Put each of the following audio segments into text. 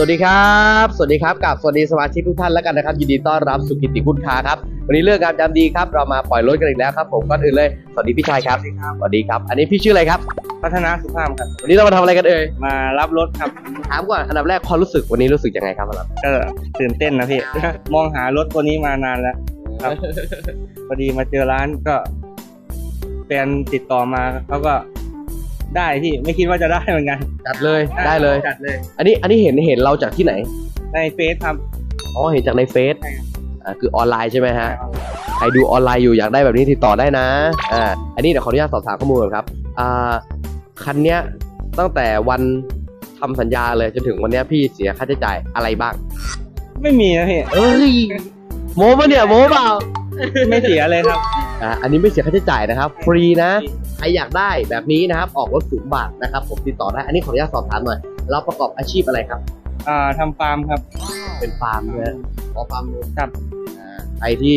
วัสดีครับ สวัสดีครับกับสวัสดีสมาชิกทุกท่านแล้วกันนะครับยินดีต้อนรับสุกิติคุณค้าครับวันนี้เลือกงามยามดีครับเรามาปล่อยรถกันอีกแล้วครับผมก่อนอื่นเลยสวัสดีพี่ชายครับ สวัสดีครับ อันนี้พี่ชื่ออะไรครับ พัฒนาสุภาพครับ วันนี้เรามาทำอะไรกันเอ่ยมารับรถครับ ถามก่อนอันดับแรกความรู้สึกวันนี้รู้สึกยังไงครับครับก็ตื่นเต้นนะพี่ มองหารถตัวนี้มานานแล้วครับพอดีมาเจอร้านก็แฟนติดต่อมาเขาก็ ได้พี่ไม่คิดว่าจะได้เหมือนกันจัดเลยได้เลย จัดเลย อันนี้อันนี้เห็นเห็นเราจากที่ไหน ในเฟซครับอ๋อเห็นจากในเฟซใช่ครับอ่าคือออนไลน์ใช่ไหมฮะใครดูออนไลน์อยู่อยากได้แบบนี้ติดต่อได้นะอ่าอันนี้เดี๋ยวขออนุญาตสอบถามข้อมูลก่อนครับอ่าคันเนี้ยตั้งแต่วันทำสัญญาเลยจนถึงวันเนี้ยพี่เสียค่าใช้จ่ายอะไรบ้าง ไม่มีนะพี่เอ้ยโมปะเนี่ยโมเปล่าไม่เสียเลยครับ อ่าอันนี้ไม่เสียค่าใช้จ่ายนะครับ ฟรีนะ ใครอยากได้แบบนี้นะครับ ออกรถศูนย์บาทนะครับ ผมติดต่อได้ อันนี้ขออนุญาตสอบถามหน่อย เราประกอบอาชีพอะไรครับ อ่าทำฟาร์มครับเป็นฟาร์มเนี่ยขอฟาร์มเลยครับอ่าใครที่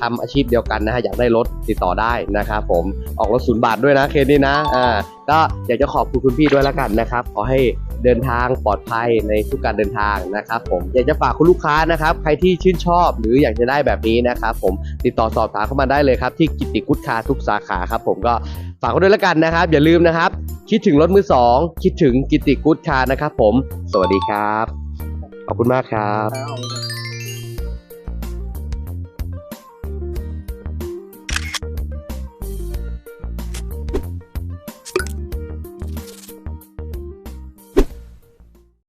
ทำอาชีพเดียวกันนะฮะอยากได้รถติดต่อได้นะครับผมออกรถศูนย์บาทด้วยนะเคสนี้นะอ่าก็อยากจะขอบคุณคุณพี่ด้วยแล้วกันนะครับขอให้ เดินทางปลอดภัยในทุกการเดินทางนะครับผมอยากจะฝากคุณลูกค้านะครับ ใครที่ชื่นชอบหรืออยากจะได้แบบนี้นะครับผมติดต่อสอบถามเข้ามาได้เลยครับ ที่กิติกุศคาทุกสาขาครับผมก็ฝากไว้ด้วยแล้วกันนะครับ อย่าลืมนะครับ คิดถึงรถมือสองคิดถึงกิติกุศคานะครับผม สวัสดีครับ ขอบคุณมากครับ